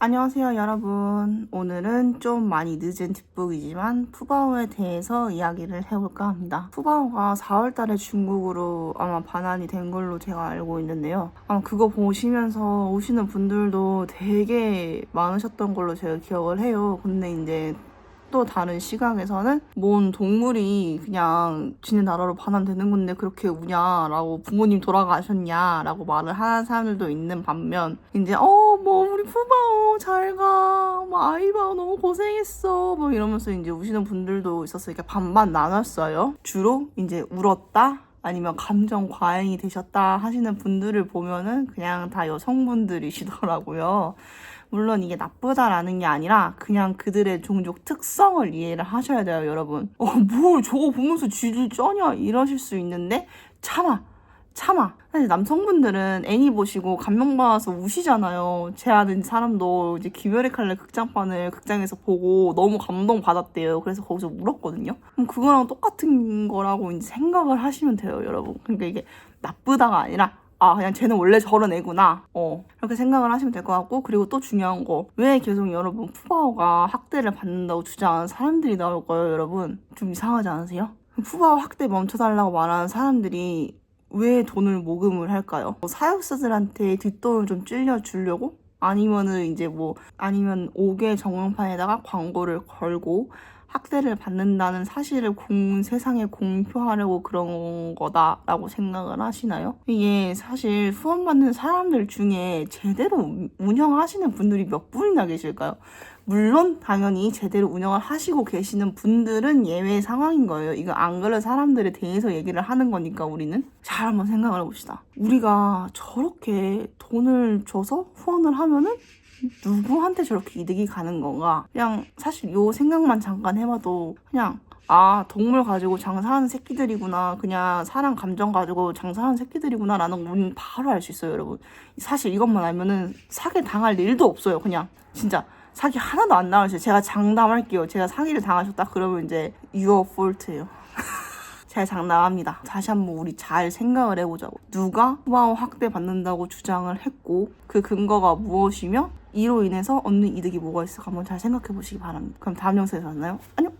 안녕하세요 여러분. 오늘은 좀 많이 늦은 뒷북이지만 푸바오에 대해서 이야기를 해볼까 합니다. 푸바오가 4월달에 중국으로 아마 반환이 된 걸로 제가 알고 있는데요. 아마 그거 보시면서 오시는 분들도 되게 많으셨던 걸로 제가 기억을 해요. 근데 이제 또 다른 시각에서는 뭔 동물이 그냥 지네 나라로 반환되는 건데 그렇게 우냐라고 부모님 돌아가셨냐라고 말을 하는 사람들도 있는 반면 이제 어 뭐 우리 푸바오 잘가 뭐 아이바 너무 고생했어 뭐 이러면서 이제 우시는 분들도 있었어요 이렇게 반반 나눴어요 주로 이제 울었다 아니면 감정 과잉이 되셨다 하시는 분들을 보면은 그냥 다 여성분들이시더라고요. 물론 이게 나쁘다라는 게 아니라 그냥 그들의 종족 특성을 이해를 하셔야 돼요, 여러분. 어, 뭘 저거 보면서 쥐질 쩌냐 이러실 수 있는데 참아. 참아. 사실 남성분들은 애니 보시고 감명받아서 우시잖아요. 제 아는 사람도 이제 김열의 칼날 극장판을 극장에서 보고 너무 감동받았대요. 그래서 거기서 울었거든요. 그럼 그거랑 똑같은 거라고 이제 생각을 하시면 돼요, 여러분. 그러니까 이게 나쁘다가 아니라 아 그냥 쟤는 원래 저런 애구나 어 이렇게 생각을 하시면 될 것 같고 그리고 또 중요한 거 왜 계속 여러분 푸바오가 학대를 받는다고 주장하는 사람들이 나올까요 여러분 좀 이상하지 않으세요? 푸바오 학대 멈춰달라고 말하는 사람들이 왜 돈을 모금을 할까요? 뭐 사육사들한테 뒷돈을 좀 찔려 주려고? 아니면은 이제 뭐 아니면 5개 정황판에다가 광고를 걸고 학대를 받는다는 사실을 공, 세상에 공표하려고 그런 거다라고 생각을 하시나요? 이게 사실 후원받는 사람들 중에 제대로 운영하시는 분들이 몇 분이나 계실까요? 물론 당연히 제대로 운영을 하시고 계시는 분들은 예외 상황인 거예요. 이거 안 그런 사람들에 대해서 얘기를 하는 거니까 우리는 잘 한번 생각을 해봅시다. 우리가 저렇게 돈을 줘서 후원을 하면은 누구한테 저렇게 이득이 가는 건가? 그냥 사실 요 생각만 잠깐 해봐도 그냥 아 동물 가지고 장사하는 새끼들이구나 그냥 사람 감정 가지고 장사하는 새끼들이구나 라는 거 우리는 바로 알 수 있어요 여러분 사실 이것만 알면은 사기 당할 일도 없어요 그냥 진짜 사기 하나도 안 나와요 제가 장담할게요 제가 사기를 당하셨다 그러면 이제 your fault예요 잘 장담합니다. 다시 한번 우리 잘 생각을 해보자고. 누가 후바오 학대 받는다고 주장을 했고 그 근거가 무엇이며 이로 인해서 얻는 이득이 뭐가 있을까 한번 잘 생각해 보시기 바랍니다. 그럼 다음 영상에서 만나요. 안녕.